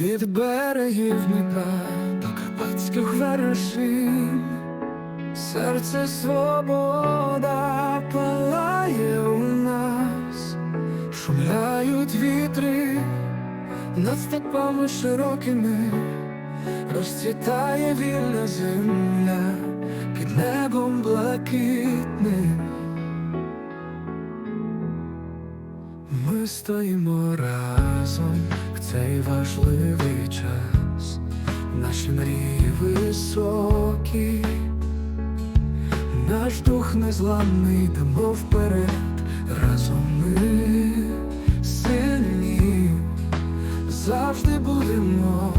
від берегів Дніпра до карпатських вершин. Серце свобода палає у нас, шумляють вітри над степами широкими, розцвітає вільна земля під небом блакитним. Стоїмо разом в цей важливий час, наші мрії високі, наш дух незламний, йдемо вперед, разом ми сильні, завжди будемо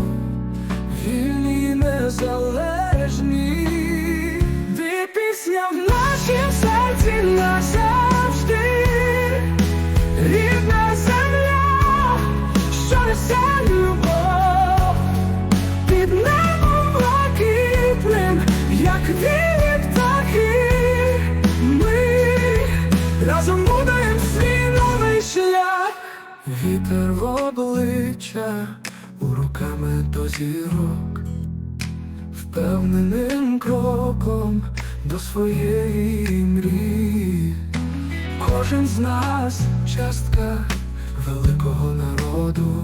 вільні і незалежні. Що любов, під небом блакитним, як вільні птахи, разом будуємо свій новий шлях, вітер в у руками до зірок, впевненим кроком до своєї мрії. Кожен з нас частка великого народу,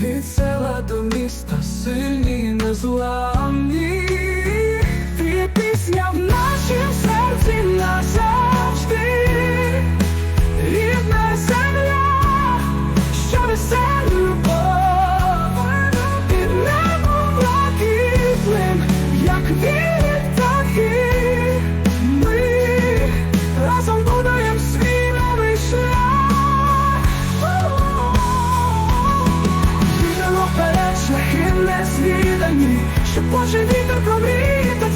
від села до міста сильні незламні. Незвідані, щоб Божий вітер промріє та